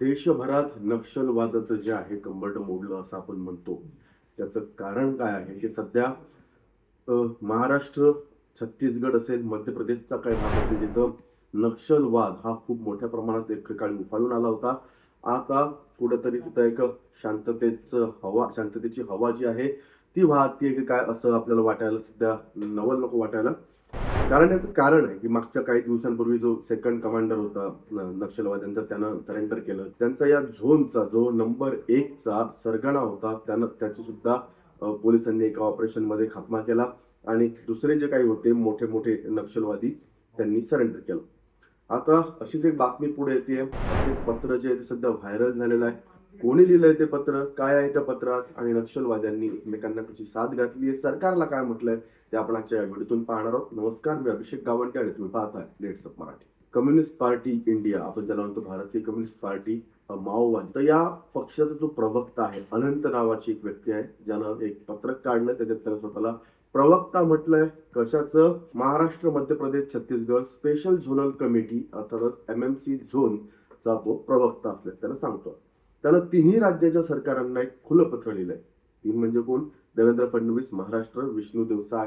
देशभरात नक्षलवादाचं जे आहे कंबरट मोडलं असं आपण म्हणतो. त्याचं कारण काय आहे? की सध्या महाराष्ट्र छत्तीसगड असेल मध्य प्रदेशचा काही भाग असेल जिथं नक्षलवाद हा खूप मोठ्या प्रमाणात एकेकाळी उफाळून आला होता. आता कुठेतरी तिथं एक शांततेचं हवा शांततेची हवा जी आहे ती वाहतीये की काय असं आपल्याला वाटायला सध्या नवल नको वाटायला. कारण याचं कारण आहे की मागच्या काही दिवसांपूर्वी जो सेकंड कमांडर होता नक्षलवाद्यांचा त्यानं सरेंडर केलं. त्यांचा या झोनचा जो नंबर एकचा सरगणा होता त्यानं त्याची सुद्धा पोलिसांनी एका ऑपरेशनमध्ये खात्मा केला आणि दुसरे जे काही होते मोठे मोठे नक्षलवादी त्यांनी सरेंडर केलं. आता अशीच एक बातमी पुढे येते पत्र जे आहे ते सध्या व्हायरल झालेलं आहे. कोणी लिहिलंय ते पत्र? काय आहे त्या पत्रात? आणि नक्षलवाद्यांनी एकमेकांना कशी साथ घातली आहे. सरकारला काय म्हटलंय? ते आपण आजच्या या व्हिडिओतून पाहणार आहोत. नमस्कार मी अभिषेक गावंटे आणि तुम्ही पाहताय let's up Marathi communist party India आपण ज्याला म्हणतो भारतीय कम्युनिस्ट पार्टी माओवाद माओवादी. तर या पक्षाचा जो प्रवक्ता आहे अनंत नावाची एक व्यक्ती आहे ज्यानं एक पत्रक काढलं त्याच्यात त्यानं स्वतःला प्रवक्ता म्हटलंय. कशाचं? Maharashtra Madhya Pradesh Chhattisgarh special zonal committee अर्थातच एम एम सी झोन चा तो प्रवक्ता असले त्याला सांगतो त्यानं तिन्ही राज्याच्या सरकारांना एक खुलं पत्र लिहिलंय. तीन म्हणजे कोण? देवेंद्र फडणवीस महाराष्ट्र विष्णू देवसाय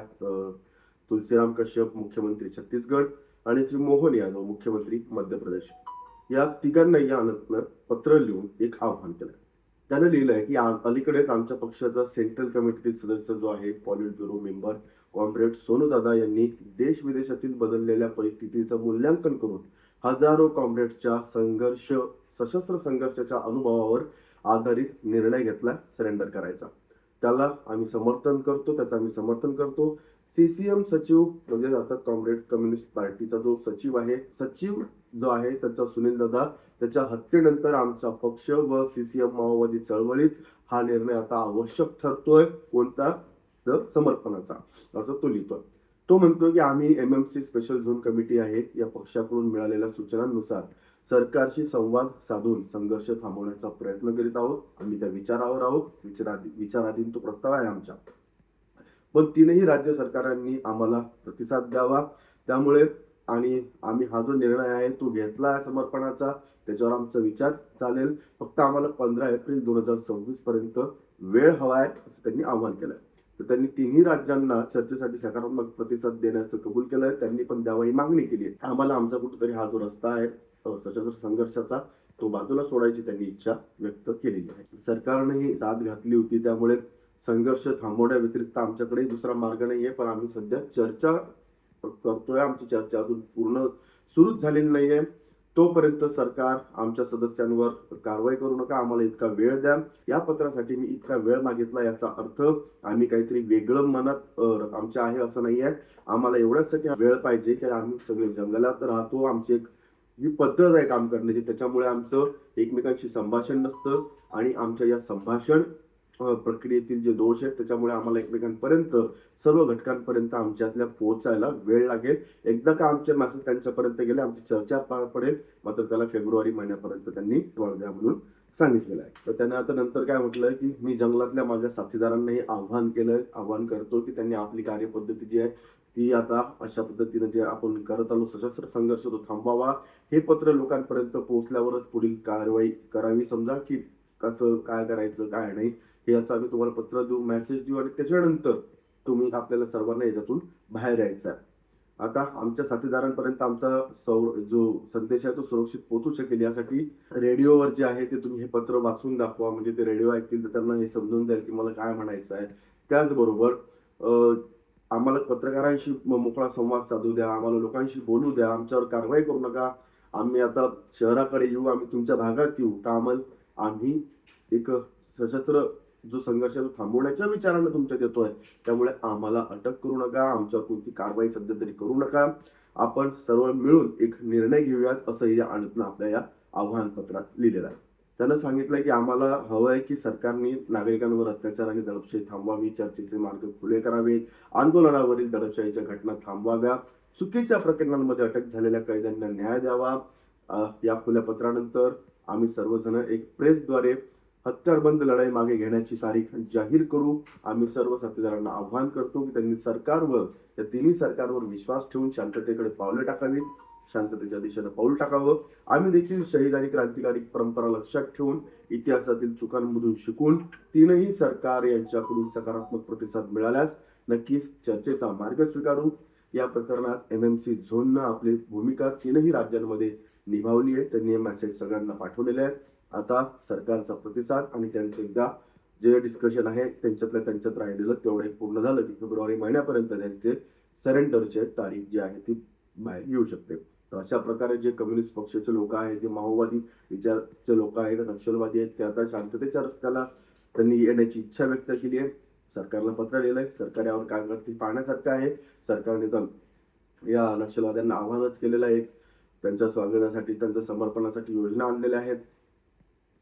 तुलसीराम कश्यप मुख्यमंत्री छत्तीसगड आणि श्री मोहन यादव मुख्यमंत्री मध्य प्रदेश. या तिघांना या अनंतनं पत्र लिहून एक आव्हान केलं त्यानं लिहिलंय की अलीकडेच आमच्या पक्षाचा सेंट्रल कमिटीतील सदस्य जो आहे polit bureau member comrade Sonudada यांनी देश विदेशातील बदललेल्या परिस्थितीचं मूल्यांकन करून हजारो कॉम्रेडच्या संघर्ष सशस्त्र संघर्षाच्या अनुभवावर आधारित निर्णय घेतला सरेंडर करायचा. त्याला आम्ही समर्थन करतो त्याचं आम्ही समर्थन करतो. सी सी एम सचिव म्हणजे अर्थात कॉम्रेड कम्युनिस्ट पार्टीचा जो सचिव आहे सचिव जो आहे त्याचा सुनील दादा त्याच्या हत्येनंतर आमचा पक्ष व सी सी एम माओवादी चळवळीत हा निर्णय आता आवश्यक ठरतोय कोणता? तर समर्पणाचा. असं तो लिहितोय. तो म्हणतो की आम्ही M M C special zone committee आहे या पक्षाकडून मिळालेल्या सूचनांनुसार सरकारशी संवाद साधून संघर्ष थांबवण्याचा प्रयत्न करीत आहोत. आम्ही त्या विचारावर आहोत. विचाराधी विचाराधीन तो प्रस्ताव आहे आमच्या पण तीनही राज्य सरकारांनी आम्हाला प्रतिसाद द्यावा. त्यामुळे आणि आम्ही हा जो निर्णय आहे तो घेतला आहे समर्पणाचा त्याच्यावर आमचा विचार चालेल. फक्त आम्हाला पंधरा एप्रिल दोन हजार सव्वीस पर्यंत वेळ हवा आहे असं त्यांनी आवाहन केलंय. तर त्यांनी तिन्ही राज्यांना चर्चेसाठी सकारात्मक प्रतिसाद देण्याचं कबूल केलंय. त्यांनी पण द्यावा ही मागणी केली आहे. आम्हाला आमचा कुठेतरी हा जो रस्ता आहे सशस्त्र संघर्षाचा तो बाजूला सोडायची त्यांनी इच्छा व्यक्त केलेली आहे. सरकारने ही साथ घातली होती त्यामुळे संघर्ष थांबवण्या व्यतिरिक्त आमच्याकडे दुसरा मार्ग नाहीये पण आम्ही सध्या चर्चा करतोय. आमची चर्चा अजून पूर्ण सुरूच झालेली नाहीये. तोपर्यंत सरकार आमच्या सदस्यांवर कारवाई करू नका आम्हाला इतका वेळ द्या. या पत्रासाठी मी इतका वेळ मागितला याचा अर्थ आम्ही काहीतरी वेगळं मनात आमच्या आहे असं नाही आहे आम्हाला एवढ्यासाठी वेळ पाहिजे की आम्ही सगळे जंगलात राहतो. आमची एक ही पद्धत आहे काम करण्याची. त्याच्यामुळे आमचं एकमेकांशी संभाषण नसतं आणि आमच्या या संभाषण प्रक्रियेतील जे दोष आहेत त्याच्यामुळे आम्हाला एकमेकांपर्यंत सर्व घटकांपर्यंत आमच्यातल्या पोहोचायला वेळ लागेल. एकदा का आमचे मेसेज त्यांच्यापर्यंत गेले आमची चर्चा पार पडेल मात्र त्याला फेब्रुवारी महिन्यापर्यंत त्यांनी द्या म्हणून सांगितलेलं आहे. तर त्यांना आता नंतर काय म्हटलंय की मी जंगलातल्या माझ्या साथीदारांनाही आव्हान केलंय आव्हान करतो की त्यांनी आपली कार्यपद्धती जी आहे ती आता अशा पद्धतीने जे आपण करत आलो सशस्त्र संघर्ष तो थांबवावा हे पत्र लोकांपर्यंत पोहोचल्यावरच पुढील कारवाई करावी. समजा की कसं काय करायचं काय नाही हे याचं आम्ही तुम्हाला पत्र देऊ मेसेज देऊ आणि त्याच्यानंतर तुम्ही आपल्याला सर्वांना याच्यातून बाहेर यायचं आहे. आता आमच्या साथीदारांपर्यंत आमचा सौ जो संदेश आहे तो सुरक्षित पोहोचू शकेल. यासाठी रेडिओवर जे आहे ते तुम्ही हे पत्र वाचून दाखवा. म्हणजे ते रेडिओ ऐकतील तर त्यांना हे समजून जाईल की मला काय म्हणायचं आहे. त्याचबरोबर आम्हाला पत्रकारांशी मोकळा संवाद साधू द्या आम्हाला लोकांशी बोलू द्या आमच्यावर कारवाई करू नका. आम्ही आता शहराकडे येऊ आम्ही तुमच्या भागात येऊ. तर आम्हाला आम्ही एक सशस्त्र जो संघर्ष तो थांबवण्याच्या विचारानं तुमच्या देतोय. त्यामुळे आम्हाला अटक करू नका आमच्यावर कोणती कारवाई सध्या तरी करू नका. आपण सर्व मिळून एक निर्णय घेऊयात असं या अनंतनं आपल्या या आव्हानपत्रात लिहिलेलं आहे. त्यानं सांगितलं की आम्हाला हवं आहे की सरकारने नागरिकांवर अत्याचार आणि दडपशाही थांबवावी चर्चेचे मार्ग खुले करावे आंदोलनावरील दडपशाहीच्या घटना थांबवाव्या चुकीच्या प्रकरणांमध्ये अटक झालेल्या कैद्यांना न्याय द्यावा. या खुल्या पत्रानंतर आम्ही सर्वजण एक प्रेसद्वारे हत्यारबंद लढाई मागे घेण्याची तारीख जाहीर करू. आम्ही सर्व साथीदारांना आव्हान करतो की त्यांनी सरकारवर या तिन्ही सरकारवर विश्वास ठेवून शांततेकडे पावले टाकावीत. शांततेच्या दिशेनं पाऊल टाकावं. आम्ही देखील शहीद आणि क्रांतिकारी परंपरा लक्षात ठेवून इतिहासातील चुकांमधून शिकून तीनही सरकार यांच्याकडून सकारात्मक प्रतिसाद मिळाल्यास नक्कीच चर्चेचा मार्ग स्वीकारू. या प्रकरणात एम एम सी झोननं आपली भूमिका तीनही राज्यांमध्ये निभावली आहे. त्यांनी मेसेज सगळ्यांना पाठवलेले आहेत. आता सरकारचा प्रतिसाद आणि त्यांचं एकदा जे डिस्कशन आहे त्यांच्यातल्या त्यांच्यात राहिलेलं तेवढं एक पूर्ण झालं की फेब्रुवारी महिन्यापर्यंत त्यांचे सरेंडरचे तारीख जी आहे ती बाहेर येऊ शकते. तर अशा प्रकारे जे कम्युनिस्ट पक्षाचे लोक आहेत जे माओवादी विचारचे लोक आहेत नक्षलवादी आहेत ते आता शांततेच्या रस्त्याला त्यांनी येण्याची इच्छा व्यक्त केली आहे. सरकारला पत्र लिहिलं आहे सरकार यावर काय करते पाहण्यासारखं आहे. सरकारने तर या नक्षलवाद्यांना आव्हानच केलेलं आहे. त्यांच्या स्वागतासाठी त्यांच्या समर्पणासाठी योजना आणलेल्या आहेत.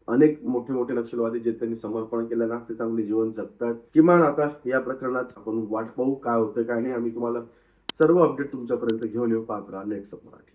अनेक मोठे मोठे नक्षलवादी जे त्यांनी समर्पण केलं ना ते चांगले जीवन जगतात. किमान आता या प्रकरणात आपण वाट पाहू काय होतं काय नाही आम्ही तुम्हाला सर्व अपडेट तुमच्यापर्यंत घेऊन येऊ. पात्र नेक्स्ट मराठी